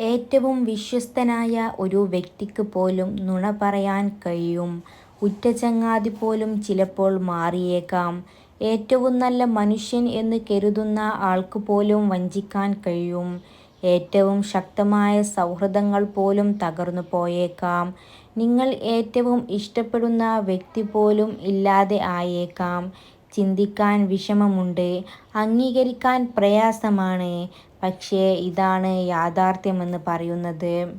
ഏറ്റവും വിശ്വസ്തനായ ഒരു വ്യക്തിക്ക് പോലും നുണ പറയാൻ കഴിയും. ഉറ്റ ചങ്ങാതി പോലും ചിലപ്പോൾ മാറിയേക്കാം. ഏറ്റവും നല്ല മനുഷ്യൻ എന്ന് കരുതുന്ന ആൾക്ക് പോലും വഞ്ചിക്കാൻ കഴിയും. ഏറ്റവും ശക്തമായ സൗഹൃദങ്ങൾ പോലും തകർന്നു പോയേക്കാം. നിങ്ങൾ ഏറ്റവും ഇഷ്ടപ്പെടുന്ന വ്യക്തി പോലും ഇല്ലാതെ ആയേക്കാം. ചിന്തിക്കാൻ വിഷമമുണ്ട്, അംഗീകരിക്കാൻ പ്രയാസമാണ്. പക്ഷേ ഇതാണ് യാഥാർത്ഥ്യമെന്ന് പറയുന്നത്.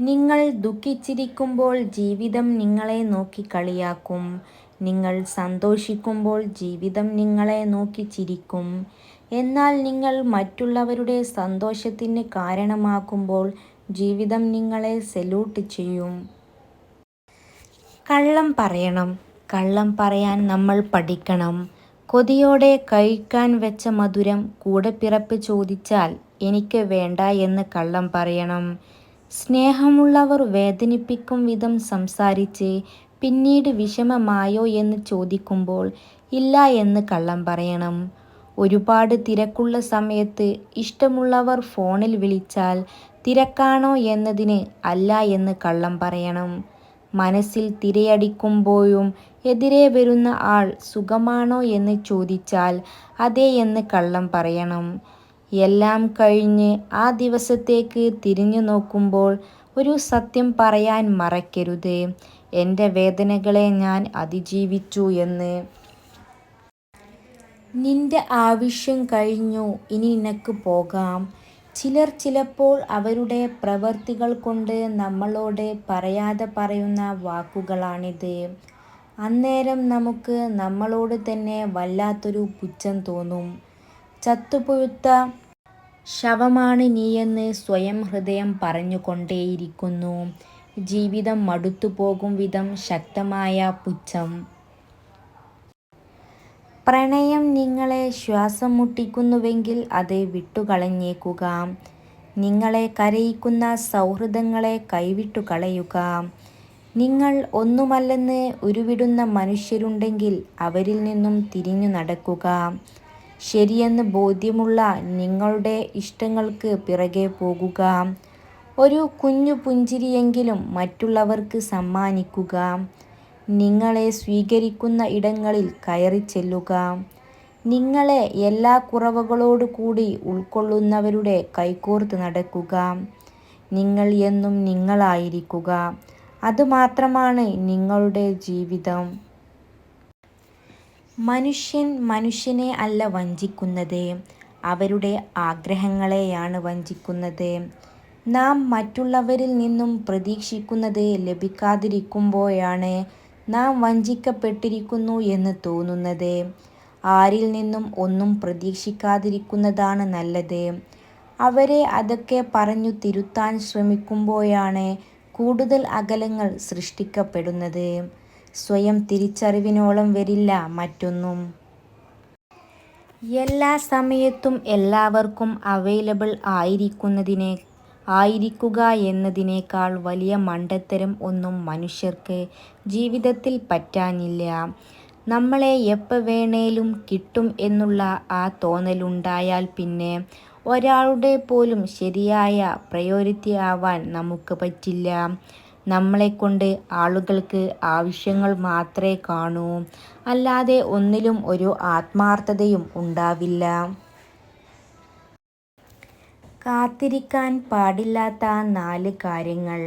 നിങ്ങൾ ദുഃഖിച്ചിരിക്കുമ്പോൾ ജീവിതം നിങ്ങളെ നോക്കി കളിയാക്കും. നിങ്ങൾ സന്തോഷിക്കുമ്പോൾ ജീവിതം നിങ്ങളെ നോക്കി ചിരിക്കും. എന്നാൽ നിങ്ങൾ മറ്റുള്ളവരുടെ സന്തോഷത്തിന് കാരണമാകുമ്പോൾ ജീവിതം നിങ്ങളെ സല്യൂട്ട് ചെയ്യും. കള്ളം പറയണം. കള്ളം പറയാൻ നമ്മൾ പഠിക്കണം. കൊതിയോടെ കഴിക്കാൻ വെച്ച മധുരം കൂടപ്പിറപ്പ് ചോദിച്ചാൽ എനിക്ക് വേണ്ട എന്ന് കള്ളം പറയണം. സ്നേഹമുള്ളവർ വേദനിപ്പിക്കും വിധം സംസാരിച്ച് പിന്നീട് വിഷമമായോ എന്ന് ചോദിക്കുമ്പോൾ ഇല്ല എന്ന് കള്ളം പറയണം. ഒരുപാട് തിരക്കുള്ള സമയത്ത് ഇഷ്ടമുള്ളവർ ഫോണിൽ വിളിച്ചാൽ തിരക്കാണോ എന്നതിന് അല്ല എന്ന് കള്ളം പറയണം. മനസ്സിൽ തിരയടിക്കുമ്പോഴും എതിരെ വരുന്ന ആൾ സുഖമാണോ എന്ന് ചോദിച്ചാൽ അതെ എന്ന് കള്ളം പറയണം. എല്ലാം കഴിഞ്ഞ് ആ ദിവസത്തേക്ക് തിരിഞ്ഞു നോക്കുമ്പോൾ ഒരു സത്യം പറയാൻ മറക്കരുത്, എന്റെ വേദനകളെ ഞാൻ അതിജീവിച്ചു എന്ന്. നിന്റെ ആവശ്യം കഴിഞ്ഞു ഇനി നിനക്ക് പോകാം. ചിലർ ചിലപ്പോൾ അവരുടെ പ്രവർത്തികൾ കൊണ്ട് നമ്മളോട് പറയാതെ പറയുന്ന വാക്കുകളാണിത്. അന്നേരം നമുക്ക് നമ്മളോട് തന്നെ വല്ലാത്തൊരു പുച്ഛം തോന്നും. ചത്തുപുഴുത്ത ശവമാണ് നീയെന്ന് സ്വയം ഹൃദയം പറഞ്ഞുകൊണ്ടേയിരിക്കുന്നു. ജീവിതം മടുത്തു പോകും വിധം ശക്തമായ പുച്ഛം. പ്രണയം നിങ്ങളെ ശ്വാസം മുട്ടിക്കുന്നുവെങ്കിൽ അത് വിട്ടുകളഞ്ഞേക്കുക. നിങ്ങളെ കരയിക്കുന്ന സൗഹൃദങ്ങളെ കൈവിട്ടു കളയുക നിങ്ങൾ ഒന്നുമല്ലെന്ന് ഉരുവിടുന്ന മനുഷ്യരുണ്ടെങ്കിൽ അവരിൽ നിന്നും തിരിഞ്ഞു നടക്കുക. ശരിയെന്ന് ബോധ്യമുള്ള നിങ്ങളുടെ ഇഷ്ടങ്ങൾക്ക് പിറകെ പോകുക. ഒരു കുഞ്ഞു പുഞ്ചിരിയെങ്കിലും മറ്റുള്ളവർക്ക് സമ്മാനിക്കുക. നിങ്ങളെ സ്വീകരിക്കുന്ന ഇടങ്ങളിൽ കയറി ചെല്ലുക നിങ്ങളെ എല്ലാ കുറവുകളോടുകൂടി ഉൾക്കൊള്ളുന്നവരുടെ കൈകോർത്ത് നടക്കുക. നിങ്ങൾ എന്നും നിങ്ങളായിരിക്കുക. അതുമാത്രമാണ് നിങ്ങളുടെ ജീവിതം. മനുഷ്യൻ മനുഷ്യനെ അല്ല വഞ്ചിക്കുന്നത്, അവരുടെ ആഗ്രഹങ്ങളെയാണ് വഞ്ചിക്കുന്നത്. നാം മറ്റുള്ളവരിൽ നിന്നും പ്രതീക്ഷിക്കുന്നത് ലഭിക്കാതിരിക്കുമ്പോഴാണ് നാം വഞ്ചിക്കപ്പെട്ടിരിക്കുന്നു എന്ന് തോന്നുന്നത്. ആരിൽ നിന്നും ഒന്നും പ്രതീക്ഷിക്കാതിരിക്കുന്നതാണ് നല്ലത്. അവരെ അതൊക്കെ പറഞ്ഞു തിരുത്താൻ ശ്രമിക്കുമ്പോഴാണ് കൂടുതൽ അകലങ്ങൾ സൃഷ്ടിക്കപ്പെടുന്നത്. സ്വയം തിരിച്ചറിവിനോളം വരില്ല മറ്റൊന്നും. എല്ലാ സമയത്തും എല്ലാവർക്കും അവൈലബിൾ ആയിരിക്കുക എന്നതിനേക്കാൾ വലിയ മണ്ടത്തരം ഒന്നും മനുഷ്യർക്ക് ജീവിതത്തിൽ പറ്റാനില്ല. നമ്മളെ എപ്പോൾ വേണേലും കിട്ടും എന്നുള്ള ആ തോന്നലുണ്ടായാൽ പിന്നെ ഒരാളുടെ പോലും ശരിയായ പ്രയോരിറ്റി ആവാൻ നമുക്ക് പറ്റില്ല. നമ്മളെക്കൊണ്ട് ആളുകൾക്ക് ആവശ്യങ്ങൾ മാത്രമേ കാണൂ, അല്ലാതെ ഒന്നിലും ഒരു ആത്മാർത്ഥതയും ഉണ്ടാവില്ല. കാത്തിരിക്കാൻ പാടില്ലാത്ത നാല് കാര്യങ്ങൾ.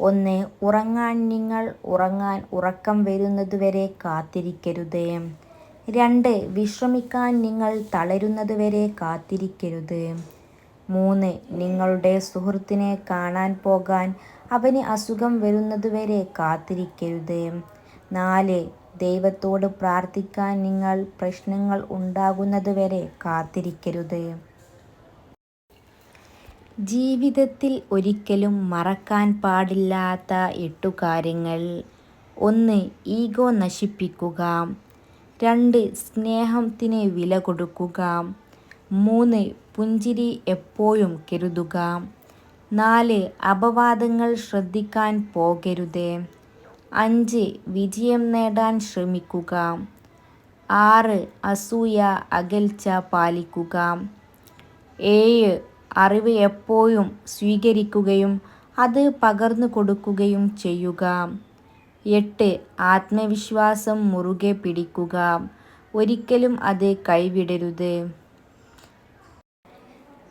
ഒന്ന് ഉറങ്ങാൻ നിങ്ങൾ ഉറങ്ങാൻ ഉറക്കം വരുന്നതുവരെ കാത്തിരിക്കരുത്. രണ്ട് വിശ്രമിക്കാൻ നിങ്ങൾ തളരുന്നതുവരെ കാത്തിരിക്കരുത്. മൂന്ന് നിങ്ങളുടെ സുഹൃത്തിനെ കാണാൻ പോകാൻ അവന് അസുഖം വരുന്നതുവരെ കാത്തിരിക്കരുത്. നാല് ദൈവത്തോട് പ്രാർത്ഥിക്കാൻ നിങ്ങൾ പ്രശ്നങ്ങൾ ഉണ്ടാകുന്നതുവരെ കാത്തിരിക്കരുത്. ജീവിതത്തിൽ ഒരിക്കലും മറക്കാൻ പാടില്ലാത്ത എട്ടു കാര്യങ്ങൾ. ഒന്ന് ഈഗോ നശിപ്പിക്കുക. രണ്ട് സ്നേഹത്തിന് വില കൊടുക്കുക. മൂന്ന് പുഞ്ചിരി എപ്പോഴും കരുതുക. നാല് അപവാദങ്ങൾ ശ്രദ്ധിക്കാൻ പോകരുത്. അഞ്ച് വിജയം നേടാൻ ശ്രമിക്കുക. ആറ് അസൂയ അകൽച്ച പാലിക്കുക. ഏഴ് അറിവ് എപ്പോഴും സ്വീകരിക്കുകയും അത് പകർന്നു കൊടുക്കുകയും ചെയ്യുക. എട്ട്. ആത്മവിശ്വാസം മുറുകെ പിടിക്കുക. ഒരിക്കലും അത് കൈവിടരുത്.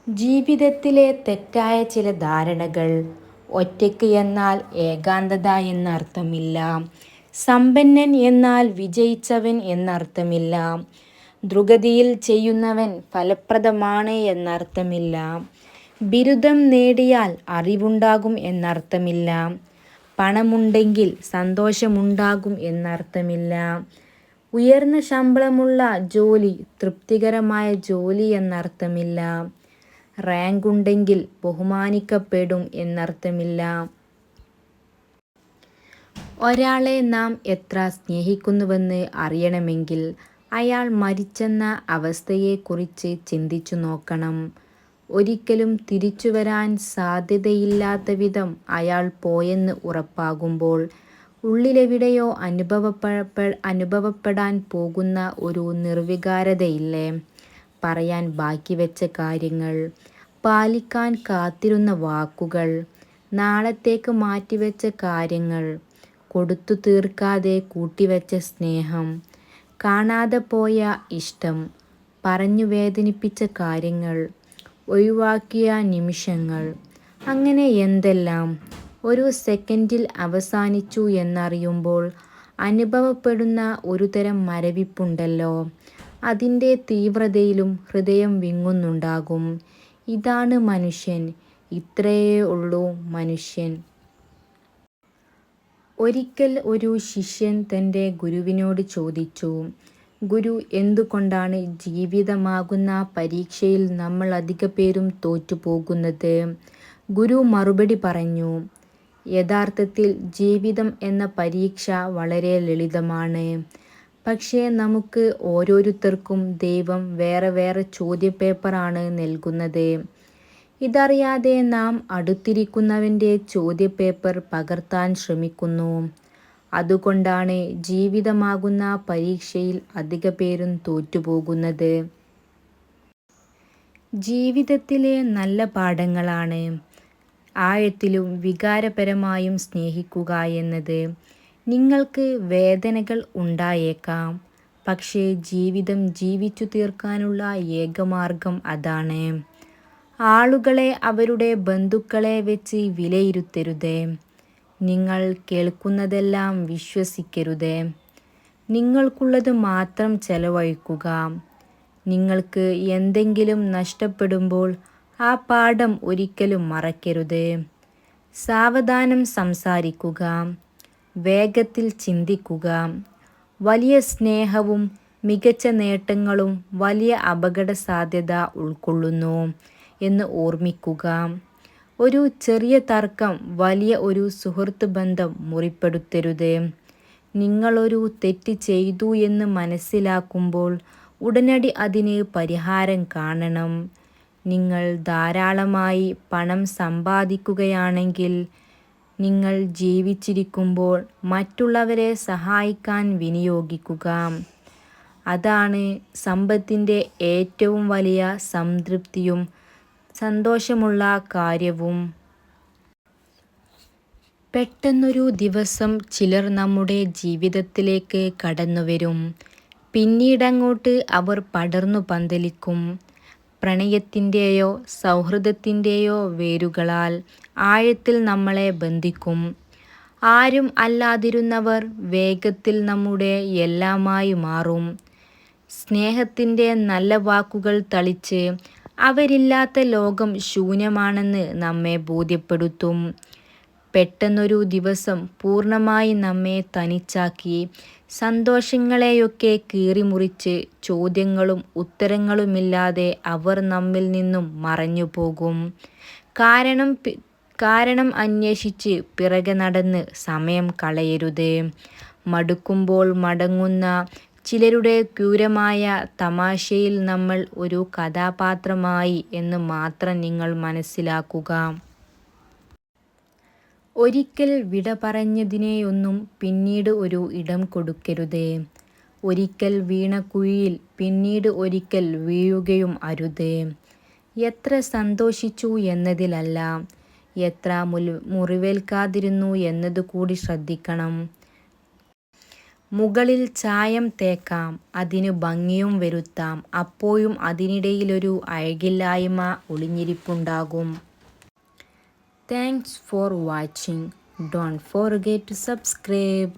ജീവിതത്തിലെ തെറ്റായ ചില ധാരണകൾ ഒറ്റയ്ക്ക് എന്നാൽ ഏകാന്തത എന്നർത്ഥമില്ല സമ്പന്നൻ എന്നാൽ വിജയിച്ചവൻ എന്നർത്ഥമില്ല ദ്രുഗതിയിൽ ചെയ്യുന്നവൻ ഫലപ്രദമാണ് എന്നർത്ഥമില്ല. ബിരുദം നേടിയാൽ അറിവുണ്ടാകും എന്നർത്ഥമില്ല. പണമുണ്ടെങ്കിൽ സന്തോഷമുണ്ടാകും എന്നർത്ഥമില്ല. ഉയർന്ന ശമ്പളമുള്ള ജോലി തൃപ്തികരമായ ജോലി എന്നർത്ഥമില്ല. റാങ്ക് ഉണ്ടെങ്കിൽ ബഹുമാനിക്കപ്പെടും എന്നർത്ഥമില്ല. ഒരാളെ നാം എത്ര സ്നേഹിക്കുന്നുവെന്ന് അറിയണമെങ്കിൽ അയാൾ മരിച്ചെന്ന അവസ്ഥയെക്കുറിച്ച് ചിന്തിച്ചു നോക്കണം. ഒരിക്കലും തിരിച്ചു വരാൻ സാധ്യതയില്ലാത്ത വിധം അയാൾ പോയെന്ന് ഉറപ്പാകുമ്പോൾ ഉള്ളിലെവിടെയോ അനുഭവപ്പെ അനുഭവപ്പെടാൻ പോകുന്ന ഒരു നിർവികാരതയില്ലേ? പറയാൻ ബാക്കി വെച്ച കാര്യങ്ങൾ പാലിക്കാൻ കാത്തിരുന്ന വാക്കുകൾ നാളത്തേക്ക് മാറ്റിവെച്ച കാര്യങ്ങൾ കൊടുത്തു തീർക്കാതെ കൂട്ടിവെച്ച സ്നേഹം കാണാതെ പോയ ഇഷ്ടം പറഞ്ഞു വേദനിപ്പിച്ച കാര്യങ്ങൾ ഒഴിവാക്കിയ നിമിഷങ്ങൾ. അങ്ങനെ എന്തെല്ലാം? ഒരു സെക്കൻഡിൽ അവസാനിച്ചു എന്നറിയുമ്പോൾ അനുഭവപ്പെടുന്ന ഒരുതരം മരവിപ്പുണ്ടല്ലോ. അതിന്റെ തീവ്രതയിലും ഹൃദയം വിങ്ങുന്നുണ്ടാകും. ഇതാണ് മനുഷ്യൻ. ഇത്രയേ ഉള്ളൂ മനുഷ്യൻ. ഒരിക്കൽ ഒരു ശിഷ്യൻ തന്റെ ഗുരുവിനോട് ചോദിച്ചു ഗുരു എന്തുകൊണ്ടാണ് ജീവിതമാകുന്ന പരീക്ഷയിൽ നമ്മൾ അധിക പേരും തോറ്റുപോകുന്നത്? ഗുരു മറുപടി പറഞ്ഞു യഥാർത്ഥത്തിൽ ജീവിതം എന്ന പരീക്ഷ വളരെ ലളിതമാണ്. പക്ഷേ നമുക്ക് ഓരോരുത്തർക്കും ദൈവം വേറെ വേറെ ചോദ്യപേപ്പറാണ് നൽകുന്നത്. ഇതറിയാതെ നാം അടുത്തിരിക്കുന്നവന്റെ ചോദ്യപേപ്പർ പകർത്താൻ ശ്രമിക്കുന്നു. അതുകൊണ്ടാണ് ജീവിതമാകുന്ന പരീക്ഷയിൽ അധിക പേരും തോറ്റുപോകുന്നത്. ജീവിതത്തിലെ നല്ല പാഠങ്ങളാണ് ആഴത്തിലും വികാരപരമായും സ്നേഹിക്കുക എന്നത്. നിങ്ങൾക്ക് വേദനകൾ ഉണ്ടായേക്കാം പക്ഷേ ജീവിതം ജീവിച്ചു തീർക്കാനുള്ള ഏകമാർഗം അതാണ്. ആളുകളെ അവരുടെ ബന്ധുക്കളെ വെച്ച് വിലയിരുത്തരുത്. നിങ്ങൾ കേൾക്കുന്നതെല്ലാം വിശ്വസിക്കരുത്. നിങ്ങൾക്കുള്ളത് മാത്രം ചെലവഴിക്കുക. നിങ്ങൾക്ക് എന്തെങ്കിലും നഷ്ടപ്പെടുമ്പോൾ ആ പാഠം ഒരിക്കലും മറക്കരുത്. സാവധാനം സംസാരിക്കുക. വേഗത്തിൽ ചിന്തിക്കുക. വലിയ സ്നേഹവും മികച്ച നേട്ടങ്ങളും വലിയ അപകട സാധ്യത ഉൾക്കൊള്ളുന്നു എന്ന് ഓർമ്മിക്കുക. ഒരു ചെറിയ തർക്കം വലിയ ഒരു സുഹൃത്ത് ബന്ധം മുറിപ്പെടുത്തരുത്. നിങ്ങളൊരു തെറ്റ് ചെയ്തു എന്ന് മനസ്സിലാക്കുമ്പോൾ ഉടനടി അതിന് പരിഹാരം കാണണം. നിങ്ങൾ ധാരാളമായി പണം സമ്പാദിക്കുകയാണെങ്കിൽ നിങ്ങൾ ജീവിച്ചിരിക്കുമ്പോൾ മറ്റുള്ളവരെ സഹായിക്കാൻ വിനിയോഗിക്കുക. അതാണ് സമ്പത്തിന്റെ ഏറ്റവും വലിയ സംതൃപ്തിയും സന്തോഷമുള്ള കാര്യവും. പെട്ടെന്നൊരു ദിവസം ചിലർ നമ്മുടെ ജീവിതത്തിലേക്ക് കടന്നുവരും. പിന്നീടങ്ങോട്ട് അവർ പടർന്നു പന്തലിക്കും. പ്രണയത്തിന്റെയോ സൗഹൃദത്തിന്റെയോ വേരുകളാൽ ആഴത്തിൽ നമ്മളെ ബന്ധിക്കും. ആരും അല്ലാതിരുന്നവർ വേഗത്തിൽ നമ്മുടെ എല്ലാമായി മാറും. സ്നേഹത്തിന്റെ നല്ല വാക്കുകൾ തളിച്ച് അവരില്ലാത്ത ലോകം ശൂന്യമാണെന്ന് നമ്മെ ബോധ്യപ്പെടുത്തും. പെട്ടെന്നൊരു ദിവസം പൂർണമായി നമ്മെ തനിച്ചാക്കി സന്തോഷങ്ങളെയൊക്കെ കീറിമുറിച്ച് ചോദ്യങ്ങളും ഉത്തരങ്ങളുമില്ലാതെ അവർ നമ്മിൽ നിന്നും മറഞ്ഞു പോകും കാരണം കാരണം അന്വേഷിച്ച് പിറകെ നടന്ന് സമയം കളയരുത്. മടുക്കുമ്പോൾ മടങ്ങുന്ന ചിലരുടെ ക്രൂരമായ തമാശയിൽ നമ്മൾ ഒരു കഥാപാത്രമായി എന്ന് മാത്രം നിങ്ങൾ മനസ്സിലാക്കുക. ഒരിക്കൽ വിട പറഞ്ഞതിനെയൊന്നും പിന്നീട് ഒരു ഇടം കൊടുക്കരുതേ. ഒരിക്കൽ വീണ കുഴിയിൽ പിന്നീട് ഒരിക്കൽ വീഴുകയും അരുതേ. എത്ര സന്തോഷിച്ചു എന്നതിലല്ല എത്ര മുറിവേൽക്കാതിരുന്നു എന്നതുകൂടി ശ്രദ്ധിക്കണം. മുകളിൽ ചായം തേക്കാം അതിനു ഭംഗിയും വരുത്താം. അപ്പോഴും അതിനിടയിലൊരു അഴകില്ലായ്മ ഒളിഞ്ഞിരിപ്പുണ്ടാകും. Thanks for watching don't forget to subscribe